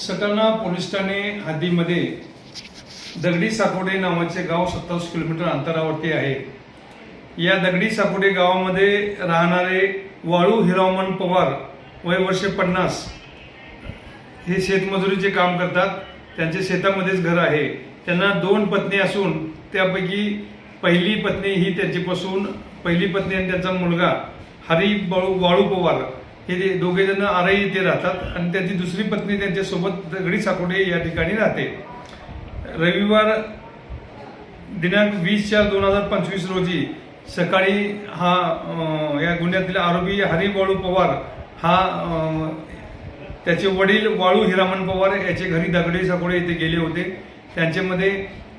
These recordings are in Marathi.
सटाणा पोलीस ठाणे हद्दीमध्ये दगडी सापोडे नावाचे गाव सत्तावीस किलोमीटर अंतरावरती आहे. या दगडी सापोडे गावामध्ये राहणारे वाळू हिरामन पवार वय वर्षे पन्नास हे शेतमजुरीचे काम करतात. त्यांचे शेतामध्येच घर आहे. त्यांना दोन पत्नी असून त्यापैकी पहिली पत्नी ही त्यांच्यापासून पहिली पत्नी आणि त्यांचा मुलगा हरी बाळू वाळू पवार हे दोघे जण आरई इथे राहतात आणि त्यांची दुसरी पत्नी त्यांच्यासोबत दगडी साकोडे या ठिकाणी राहते. रविवार दिनांक वीस चार दोन हजार पंचवीस रोजी सकाळी हा या गुन्ह्यातील आरोपी हरी वाळू पवार हा त्याचे वडील वाळू हिरामन पवार याचे घरी दगडी साकोडे येथे गेले होते. त्यांच्यामध्ये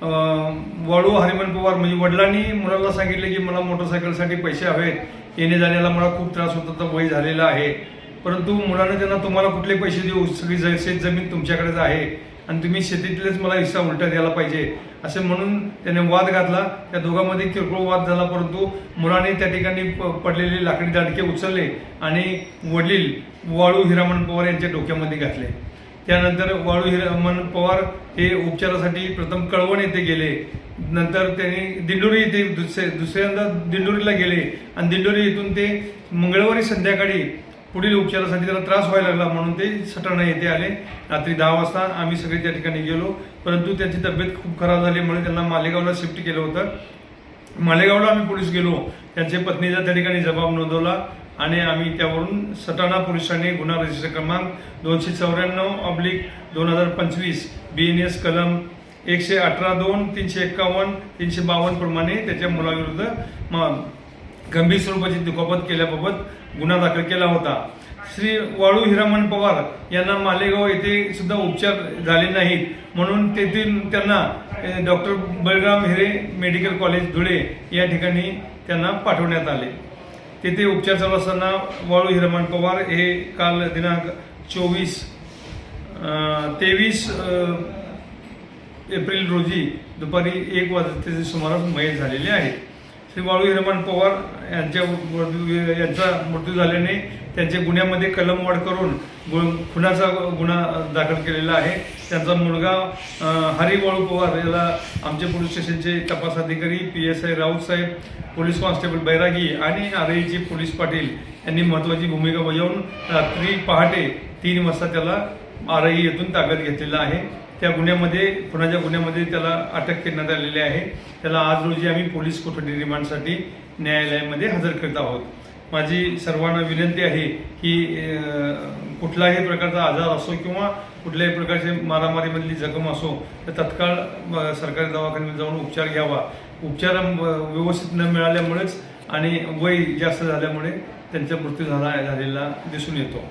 वाळू हरिमन पवार म्हणजे वडिलांनी मुलाला सांगितले की मला मोटरसायकलसाठी पैसे हवेत. येणे जाण्याला मला खूप त्रास होता तर वय झालेला आहे. परंतु मुलाने त्यांना तुम्हाला कुठले पैसे देऊ? सगळी ज- शेत जमीन तुमच्याकडेच आहे. आणि तुम्ही शेतीतलेच मला हिस्सा उलटा द्यायला पाहिजे. असे म्हणून त्याने वाद घातला. त्या दोघांमध्ये किरकोळ वाद झाला परंतु मुलाने त्या ठिकाणी प- पडलेले लाकडी दांडके उचलले आणि वडील वाळू हिरामण पवार यांच्या डोक्यामध्ये घातले. त्यानंतर वाळू हिरामन पवार हे उपचारासाठी प्रथम कळवण येथे गेले. नंतर त्यांनी दिंडोरी येथे दुसरे दुसऱ्यांदा दिंडोरीला गेले. आणि दिंडोरी येथून ते मंगळवारी संध्याकाळी पुढील उपचारासाठी त्याला त्रास व्हायला लागला म्हणून ते सटाणा येथे आले. रात्री दहा वाजता आम्ही सगळे त्या ठिकाणी गेलो. परंतु त्याची तब्येत खूप खराब झाल्यामुळे त्यांना मालेगावला शिफ्ट केलं होतं. मालेगावला आम्ही पोलीस गेलो. त्यांच्या पत्नीचा त्या ठिकाणी जबाब नोंदवला. आणि आम्ही त्यावरून सटाणा पोलिसांनी गुन्हा रजिस्टर क्रमांक दोनशे चौऱ्याण्णव ऑब्लिक दोन हजार पंचवीस बी एन एस कलम एकशे अठरा दोन तीनशे एक्कावन्न तीनशे बावन्न प्रमाणे त्याच्या मुलाविरुद्ध म- गंभीर स्वरूपाची दुखापत केल्याबाबत गुन्हा दाखल केला होता. श्री वाळू हिरामन पवार यांना मालेगाव येथे सुद्धा उपचार झाले नाहीत. म्हणून तेथील त्यांना doctor Balram Hire medical college Dhule या ठिकाणी त्यांना पाठवण्यात आले. तेथे उपचार चालू असताना वाळू हिरमान पवार हे काल दिनांक चोवीस तेवीस एप्रिल रोजी दुपारी एक वाजतेच्या सुमारास मयत झालेले आहेत. श्री बाळू हिरमन पवार यांच्या मृत्यू यांचा मृत्यू झाल्याने त्यांच्या गुन्ह्यामध्ये कलमवाढ करून गु- खुनाचा गुन्हा दाखल केलेला आहे. त्यांचा मुलगा हरी वाळू पवार याला आमचे पोलीस स्टेशनचे तपास अधिकारी पी एस आय राऊत साहेब पोलीस कॉन्स्टेबल बैरागी आणि आरईचे पोलीस पाटील यांनी महत्त्वाची भूमिका बजावून रात्री पहाटे तीन वाजता त्याला आरही येथून ताब्यात घेतलेला आहे. त्या गुन्ह्यामध्ये खुनाच्या गुन्ह्यामध्ये त्याला अटक करण्यात आलेली आहे. त्याला आज रोजी आम्ही पोलीस कोठडी रिमांडसाठी न्यायालयामध्ये हजर करत आहोत. माझी सर्वांना विनंती आहे की कुठलाही प्रकारचा आजार असो किंवा कुठल्याही प्रकारचे मारामारीमधली जखम असो तर तत्काळ सरकारी दवाखान्यात जाऊन उपचार घ्यावा. उपचार व्यवस्थित न मिळाल्यामुळेच आणि वय जास्त झाल्यामुळे त्यांचा मृत्यू झाला झालेला दिसून येतो.